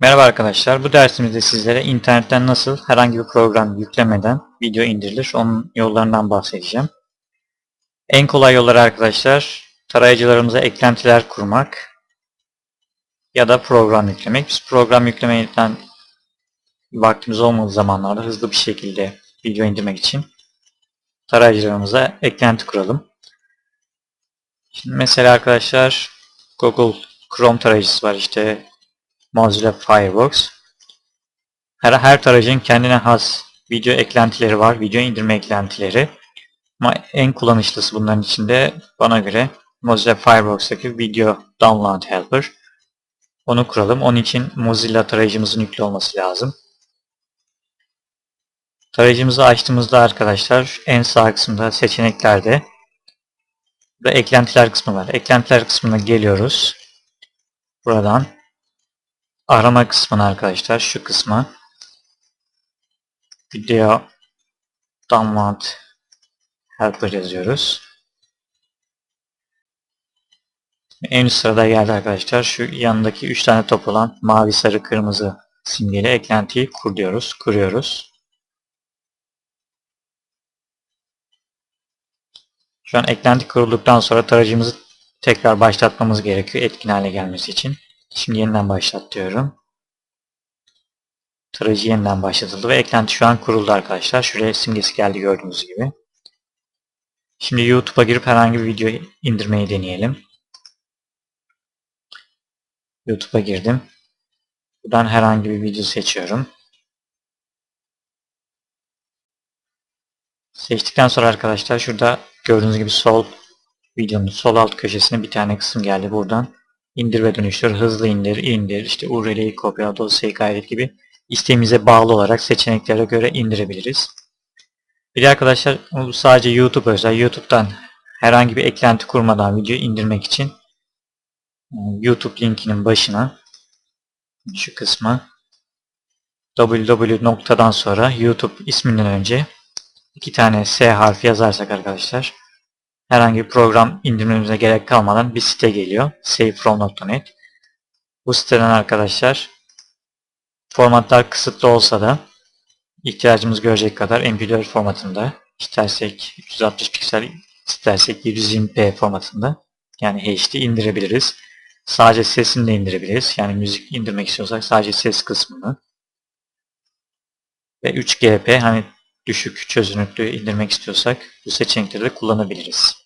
Merhaba arkadaşlar. Bu dersimizde sizlere internetten nasıl herhangi bir program yüklemeden video indirilir onun yollarından bahsedeceğim. En kolay yolları arkadaşlar tarayıcılarımıza eklentiler kurmak ya da program yüklemek. Biz program yüklemekten vaktimiz olmadığı zamanlarda hızlı bir şekilde video indirmek için tarayıcılarımıza eklenti kuralım. Şimdi mesela arkadaşlar Google Chrome tarayıcısı var işte Mozilla Firefox. Her, her tarayıcının kendine has video eklentileri var. Video indirme eklentileri. Ama en kullanışlısı bunların içinde bana göre Mozilla Firefox'taki Video Download Helper. Onu kuralım. Onun için Mozilla tarayıcımızın yüklü olması lazım. Tarayıcımızı açtığımızda arkadaşlar en sağ kısımda seçeneklerde ve eklentiler kısmı var. Eklentiler kısmına geliyoruz. Buradan arama kısmına arkadaşlar şu kısma video download helper yazıyoruz. En üst sırada geldi arkadaşlar. Şu yanındaki 3 tane top olan mavi, sarı, kırmızı simgeli eklentiyi kur diyoruz. Kuruyoruz. Şu an eklenti kurulduktan sonra tarayıcımızı tekrar başlatmamız gerekiyor etkin hale gelmesi için. Şimdi yeniden başlat diyorum. Tarayıcı yeniden başlatıldı ve eklenti şu an kuruldu arkadaşlar. Şuraya simgesi geldi gördüğünüz gibi. Şimdi YouTube'a girip herhangi bir video indirmeyi deneyelim. YouTube'a girdim. Buradan herhangi bir video seçiyorum. Seçtikten sonra arkadaşlar şurada gördüğünüz gibi sol videonun sol alt köşesine bir tane kısım geldi buradan. İndir ve dönüştür, hızlı indir, indir, işte URL'yi kopyala, dosyayı kaydet gibi isteğimize bağlı olarak seçeneklere göre indirebiliriz. Bir de arkadaşlar bu sadece YouTube özel. YouTube'dan herhangi bir eklenti kurmadan video indirmek için YouTube linkinin başına şu kısma www noktadan sonra YouTube isminden önce iki tane S harfi yazarsak arkadaşlar herhangi bir program indirmemize gerek kalmadan bir site geliyor. savefrom.net Bu siteden arkadaşlar formatlar kısıtlı olsa da ihtiyacımız görecek kadar MP4 formatında istersek 360 piksel istersek 720p formatında yani HD indirebiliriz. Sadece sesini de indirebiliriz. Yani müzik indirmek istiyorsak sadece ses kısmını ve 3GP hani düşük çözünürlüğü indirmek istiyorsak bu seçenekleri de kullanabiliriz.